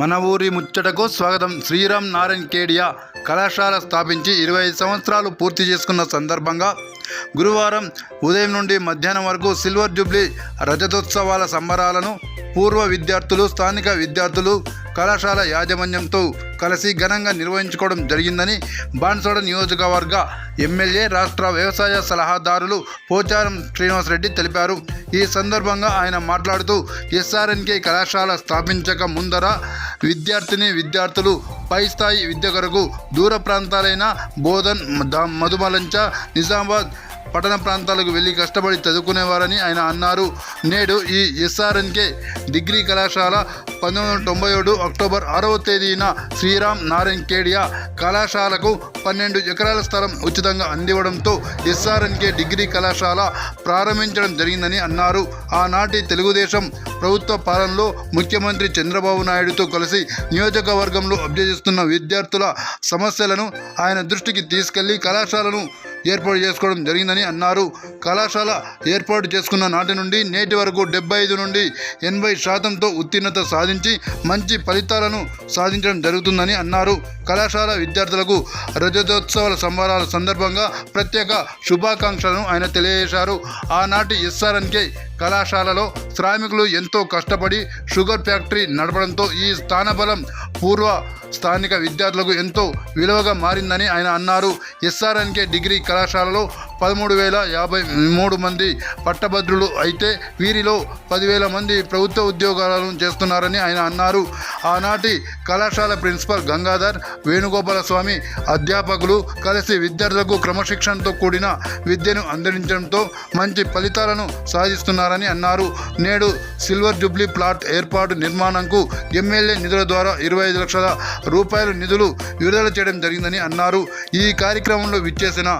మన ఊరి ముచ్చటకు స్వాగతం. శ్రీరామ్ నారాయణ్ కేడియా కళాశాల స్థాపించి ఇరవై ఐదు సంవత్సరాలు పూర్తి చేసుకున్న సందర్భంగా గురువారం ఉదయం నుండి మధ్యాహ్నం వరకు సిల్వర్ జూబ్లీ రజతోత్సవాల సంబరాలను పూర్వ విద్యార్థులు స్థానిక విద్యార్థులు కళాశాల యాజమాన్యంతో కలిసి ఘనంగా నిర్వహించుకోవడం జరిగిందని బాన్సోడ నియోజకవర్గ ఎమ్మెల్యే రాష్ట్ర వ్యవసాయ సలహాదారులు పోచారం శ్రీనివాసరెడ్డి తెలిపారు. ఈ సందర్భంగా ఆయన మాట్లాడుతూ ఎస్ఆర్ఎన్కే కళాశాల స్థాపించక ముందర విద్యార్థిని విద్యార్థులు పై స్థాయి విద్య కొరకు దూర ప్రాంతాలైన బోధన్ మధుమలంచ నిజామాబాద్ పట్టణ ప్రాంతాలకు వెళ్ళి కష్టపడి చదువుకునేవారని ఆయన అన్నారు. నేడు ఈ ఎస్ఆర్ఎన్కే డిగ్రీ కళాశాల పంతొమ్మిది వందల తొంభై ఏడు అక్టోబర్ ఆరవ తేదీన శ్రీరామ్ నారాయణ్ కేడియా కళాశాలకు పన్నెండు ఎకరాల స్థలం ఉచితంగా అందివ్వడంతో ఎస్ఆర్ఎన్కే డిగ్రీ కళాశాల ప్రారంభించడం జరిగిందని అన్నారు. ఆనాటి తెలుగుదేశం ప్రభుత్వ పాలనలో ముఖ్యమంత్రి చంద్రబాబు నాయుడుతో కలిసి నియోజకవర్గంలో అభ్యసిస్తున్న విద్యార్థుల సమస్యలను ఆయన దృష్టికి తీసుకెళ్ళి కళాశాలను ఏర్పాటు చేసుకోవడం జరిగిందని అన్నారు. కళాశాల ఏర్పాటు చేసుకున్న నాటి నుండి నేటి వరకు డెబ్బై ఐదు నుండి ఎనభై శాతంతో ఉత్తీర్ణత సాధించి మంచి ఫలితాలను సాధించడం జరుగుతుందని అన్నారు. కళాశాల విద్యార్థులకు రజతోత్సవాల సంబరాల సందర్భంగా ప్రత్యేక శుభాకాంక్షలను ఆయన తెలియజేశారు. ఆనాటి ఎస్ఆర్ఎన్కే కళాశాలలో శ్రామికులు ఎంతో కష్టపడి షుగర్ ఫ్యాక్టరీ నడపడంతో ఈ స్థానబలం పూర్వ స్థానిక విద్యార్థులకు ఎంతో విలువగా మారిందని ఆయన అన్నారు. ఎస్ఆర్ఎన్కే డిగ్రీ కళాశాలలో పదమూడు వేల యాభై మూడు మంది పట్టభద్రులు అయితే వీరిలో పదివేల మంది ప్రభుత్వ ఉద్యోగాలను చేస్తున్నారని ఆయన అన్నారు. ఆనాటి కళాశాల ప్రిన్సిపల్ గంగాధర్ వేణుగోపాల స్వామి అధ్యాపకులు కలిసి విద్యార్థులకు క్రమశిక్షణతో కూడిన విద్యను అందించడంతో మంచి ఫలితాలను సాధిస్తున్నారని అన్నారు. నేడు సిల్వర్ జూబ్లీ ప్లాట్ ఏర్పాటు నిర్మాణంకు ఎమ్మెల్యే నిధుల ద్వారా ఇరవై ఐదు లక్షల రూపాయల నిధులు విడుదల చేయడం జరిగిందని అన్నారు. ఈ కార్యక్రమంలో విచ్చేసిన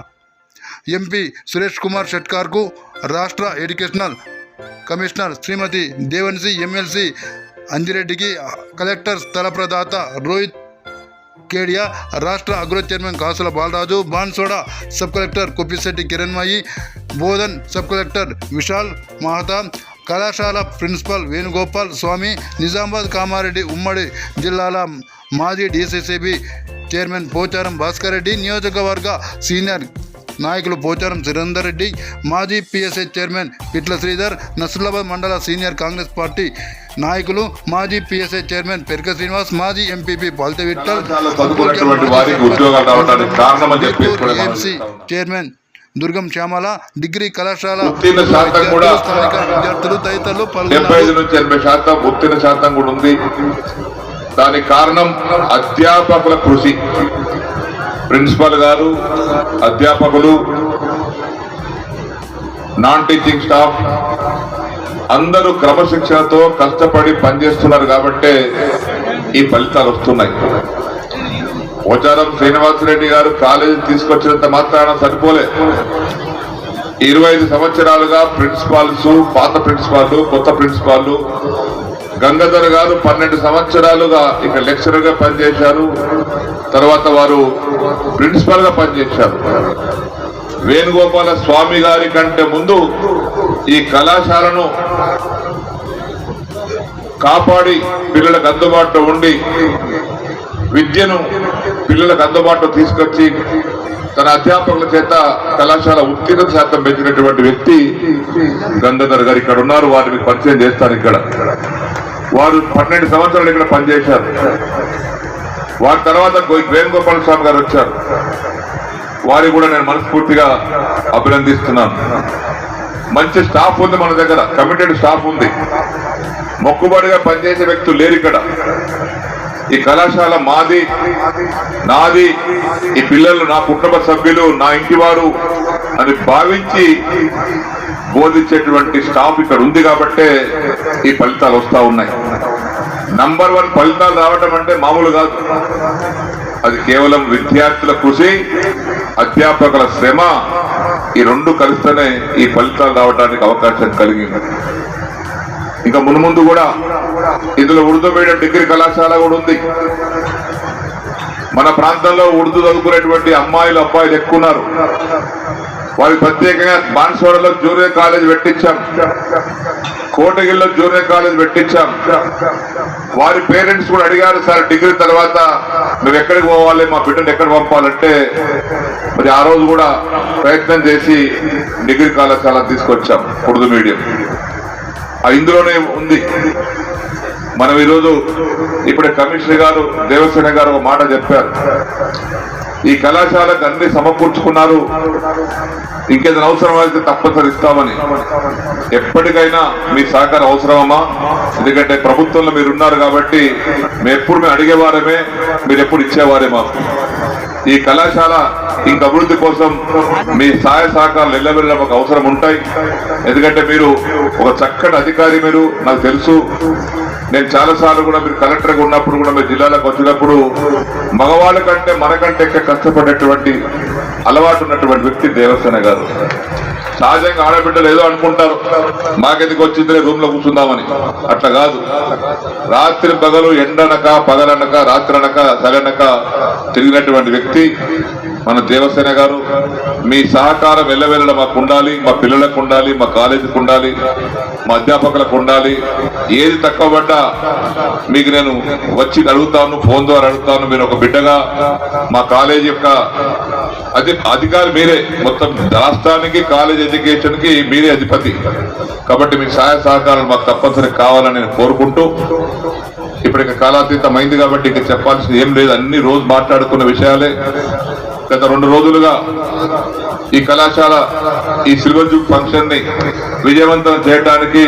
ఎంపీ సురేష్ కుమార్ షెట్కార్కు రాష్ట్ర educational commissioner Shrimati Devansi MLC అంజిరెడ్డికి collector స్థల ప్రదాత రోహిత్ కేడియా రాష్ట్ర agro chairman Kasula Balaraju Bansoda sub collector Kuppisetti Kiranmayi Bodhan sub collector Vishal Mahata కళాశాల ప్రిన్సిపల్ వేణుగోపాల్ స్వామి నిజామాబాద్ కామారెడ్డి ఉమ్మడి జిల్లాల మాజీ డిసిసిబి చైర్మన్ పోచారం భాస్కర్ రెడ్డి నియోజకవర్గ సీనియర్ నాయకులు పోచారం సురేందర్ రెడ్డి మాజీ పిఎస్ఐ చైర్మన్ పిట్ల శ్రీధర్ నసులాబాద్ మండల సీనియర్ కాంగ్రెస్ పార్టీ నాయకులు మాజీ పిఎస్ఐ చైర్మన్ పెరక శ్రీనివాస్ మాజీ MPP Palthe Vitthal. Chairman Durgam Shyamala degree కళాశాల స్థానిక విద్యార్థులు తదితరులు పాల్గొన్నారు. ఉత్తీర్ణ శాతం కూడా ఉంది. దానికి కారణం అధ్యాపకుల కృషి. ప్రిన్సిపల్ గారు అధ్యాపకులు నాన్ టీచింగ్ స్టాఫ్ అందరూ క్రమశిక్షణతో కష్టపడి పనిచేస్తున్నారు కాబట్టే ఈ ఫలితాలు వస్తున్నాయి. పోచారం శ్రీనివాసరెడ్డి గారు కాలేజీ తీసుకొచ్చినంత మాత్రాన సరిపోలే. ఇరవై ఐదు సంవత్సరాలుగా ప్రిన్సిపాల్స్ పాత ప్రిన్సిపాల్ కొత్త ప్రిన్సిపాల్ గంగాధర్ గారు పన్నెండు సంవత్సరాలుగా ఇక్కడ లెక్చరర్గా పనిచేశారు. తర్వాత వారు ప్రిన్సిపాల్గా పనిచేశారు. వేణుగోపాల స్వామి గారి కంటే ముందు ఈ కళాశాలను కాపాడి పిల్లలకు అందుబాటులో ఉండి విద్యను పిల్లలకు అందుబాటులో తీసుకొచ్చి తన అధ్యాపకుల చేత కళాశాల ఉత్తీర్ణ శాతం పెంచినటువంటి వ్యక్తి గంగాధర్ గారు ఇక్కడ ఉన్నారు. వారిని పరిచయం చేస్తారు ఇక్కడ. వారు పన్నెండు సంవత్సరాలు ఇక్కడ పనిచేశారు. వారి తర్వాత వేణుగోపాల స్వామి గారు వచ్చారు. వారి కూడా నేను మనస్ఫూర్తిగా అభినందిస్తున్నాను. మంచి స్టాఫ్ ఉంది మన దగ్గర కమిటెడ్ స్టాఫ్ ఉంది. మొక్కుబడిగా పనిచేసే వ్యక్తులు లేరు ఇక్కడ. ఈ కళాశాల మాది నాది ఈ పిల్లలు నా కుటుంబ సభ్యులు నా ఇంటి వారు అని భావించి బోధించేటువంటి స్టాఫ్ ఇక్కడ ఉంది కాబట్టే ఈ ఫలితాలు వస్తూ ఉన్నాయి. నంబర్ వన్ ఫలితాలు రావటం అంటే మామూలు కాదు. అది కేవలం విద్యార్థుల కృషి అధ్యాపకుల శ్రమ ఈ రెండు కలిస్తేనే ఈ ఫలితాలు రావడానికి అవకాశం కలిగింది. ఇంకా మున్ముందు కూడా ఇందులో ఉర్దూ మీడియం డిగ్రీ కళాశాల కూడా ఉంది. మన ప్రాంతంలో ఉర్దూ చదువుకునేటువంటి అమ్మాయిలు అబ్బాయిలు ఎక్కువ ఉన్నారు వారికి ప్రత్యేకంగా బాన్స్వాడలో జూనియర్ కాలేజ్ పెట్టించాం. కోటగిల్లో జూనియర్ కాలేజ్ పెట్టించాం. వారి పేరెంట్స్ కూడా అడిగారు సార్ డిగ్రీ తర్వాత మేము ఎక్కడికి పోవాలి? మా బిడ్డను ఎక్కడ పంపాలంటే? మరి ఆ రోజు కూడా ప్రయత్నం చేసి డిగ్రీ కళాశాల తీసుకొచ్చాం ఉర్దూ మీడియం. ఆ ఇందులోనే ఉంది. మనం ఈరోజు ఇప్పుడే కమిషనర్ గారు దేవసేన గారు ఒక మాట చెప్పారు. ఈ కళాశాలకు అన్ని సమకూర్చుకున్నారు. ఇంకేదైనా అవసరం అయితే తప్పనిసరి ఇస్తామని. ఎప్పటికైనా మీ సహకారం అవసరమమ్మా. ఎందుకంటే ప్రభుత్వంలో మీరు ఉన్నారు కాబట్టి మేము ఎప్పుడు మేము అడిగేవారమే మీరు ఎప్పుడు ఇచ్చేవారే మాకు. ఈ కళాశాల ఇంక అభివృద్ధి కోసం మీ సహాయ సహకారాలు ఎల్లవెల్ల మాకు అవసరం ఉంటాయి. ఎందుకంటే మీరు ఒక చక్కటి అధికారి మీరు నాకు తెలుసు. నేను చాలా సార్లు కూడా మీరు కలెక్టర్గా ఉన్నప్పుడు కూడా మీరు జిల్లాలకు వచ్చినప్పుడు మగవాళ్ళ కంటే మనకంటే ఎక్కువ కష్టపడేటువంటి అలవాటు ఉన్నటువంటి వ్యక్తి దేవసేన గారు. సహజంగా ఆడబిడ్డలు ఏదో అనుకుంటారు మాకెందుకు వచ్చిందిలే రూమ్లో కూర్చుందామని. అట్లా కాదు. రాత్రి పగలు ఎండనక పగలనక రాత్రనక సరనక తిరిగినటువంటి వ్యక్తి మన దేవసేన గారు మీ సహకారం వెళ్ళవెళ్ళడం మాకు ఉండాలి మా పిల్లలకు ఉండాలి మా కాలేజీకి ఉండాలి మా అధ్యాపకులకు ఉండాలి. ఏది తక్కువ పడ్డా మీకు నేను వచ్చి అడుగుతాను ఫోన్ ద్వారా అడుగుతాను మీరు ఒక బిడ్డగా మా కాలేజీ యొక్క అది అధికారి మీరే. మొత్తం రాష్ట్రానికి కాలేజ్ ఎడ్యుకేషన్కి మీరే అధిపతి. కాబట్టి మీ సహాయ సహకారాలు మాకు తప్పనిసరి కావాలని నేను కోరుకుంటూ ఇప్పుడు ఇక కాలాతీతం అయింది కాబట్టి ఇక చెప్పాల్సింది ఏం లేదు. అన్ని రోజు మాట్లాడుకున్న విషయాలే. గత రెండు రోజులుగా ఈ కళాశాల ఈ సిల్వర్ జూబ్ ఫంక్షన్ని విజయవంతం చేయడానికి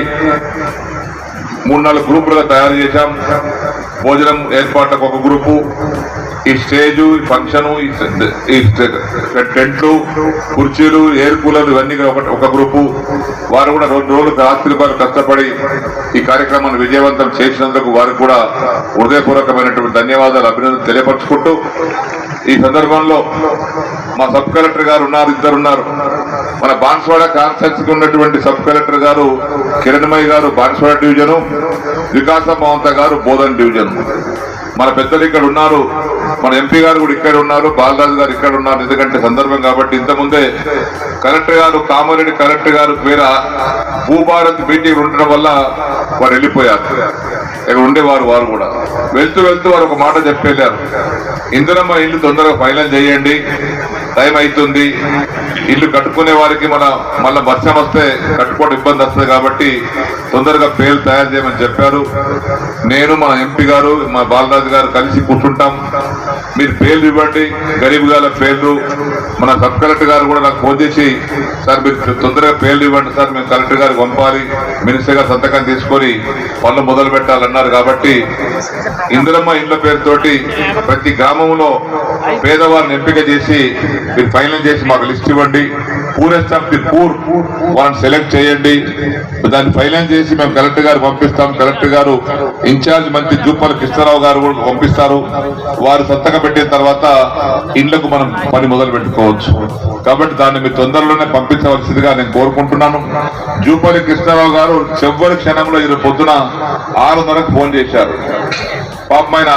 మూడు నాలుగు గ్రూపులుగా తయారు చేశాం. భోజనం ఏర్పాట్లకు ఒక గ్రూపు ఈ స్టేజ్ ఈ ఫంక్షన్ ఈ టెంట్లు కుర్చీలు ఎయిర్ కూలర్లు ఇవన్నీ ఒక గ్రూపు. వారు కూడా రెండు రోజులు రాత్రి వారు కష్టపడి ఈ కార్యక్రమాన్ని విజయవంతం చేసినందుకు వారు కూడా హృదయపూర్వకమైనటువంటి ధన్యవాదాలు అభినందన తెలియపరచుకుంటూ ఈ సందర్భంలో మా సబ్ కలెక్టర్ గారు ఉన్నారు ఇద్దరు ఉన్నారు. మన బాన్స్వాడ కాన్సెన్స్ ఉన్నటువంటి సబ్ కలెక్టర్ గారు కిరణ్మయ్య గారు బాన్స్వాడ డివిజను వికాస మహంత గారు బోధన్ డివిజన్. మన పెద్దలు ఇక్కడ ఉన్నారు. మన ఎంపీ గారు కూడా ఇక్కడ ఉన్నారు బాలరాజు గారు ఇక్కడ ఉన్నారు ఎందుకంటే సందర్భం కాబట్టి ఇంతకుముందే కలెక్టర్ గారు కామారెడ్డి కలెక్టర్ గారు పేర భూభారత్ మీటింగ్ ఉండడం వల్ల వారు వెళ్ళిపోయారు. ఉండేవారు వారు కూడా. వెళ్తూ వెళ్తూ వారు ఒక మాట చెప్పేశారు. ఇందిరమ్మ ఇల్లు తొందరగా ఫైనల్ చేయండి. టైం అవుతుంది ఇల్లు కట్టుకునే వారికి మన మళ్ళీ వర్షం వస్తే కట్టుకోవడం ఇబ్బంది వస్తుంది కాబట్టి తొందరగా పేర్లు తయారు చేయమని చెప్పారు. నేను మా ఎంపీ గారు మా బాలరాజు గారు కలిసి కూర్చుంటాం. మీరు పేర్లు ఇవ్వండి. గరీబ్ గారి పేర్లు. మన సబ్ కలెక్టర్ గారు కూడా నాకు ఫోన్ చేసి సార్ మీరు తొందరగా పేర్లు ఇవ్వండి సార్. మేము కలెక్టర్ గారికి పంపాలి. మినిస్టర్ గారు సంతకం తీసుకొని పనులు మొదలు పెట్టాలన్నారు కాబట్టి ఇందిరమ్మ ఇండ్ల పేరుతోటి ప్రతి గ్రామంలో పేదవారిని ఎంపిక చేసి మీరు ఫైనల్ చేసి మాకు లిస్ట్ ఇవ్వండి. పూరెస్ట్ ఆఫ్ ది పూర్ వాళ్ళని సెలెక్ట్ చేయండి. దాన్ని ఫైనల్ చేసి మేము కలెక్టర్ గారు పంపిస్తాం. కలెక్టర్ గారు ఇన్ఛార్జ్ మంత్రి జూపల్ కృష్ణారావు గారు కూడా పంపిస్తారు. వారు సంతకం పెట్టిన తర్వాత ఇండ్లకు మనం పని మొదలు పెట్టుకోవచ్చు. కాబట్టి దాన్ని మీ తొందరలోనే పంపించవలసిందిగా నేను కోరుకుంటున్నాను. జూపల్లి కృష్ణారావు గారు చివరి క్షణంలో ఈరోజు పొద్దున ఆరున్నరకు ఫోన్ చేశారు. పాపమైన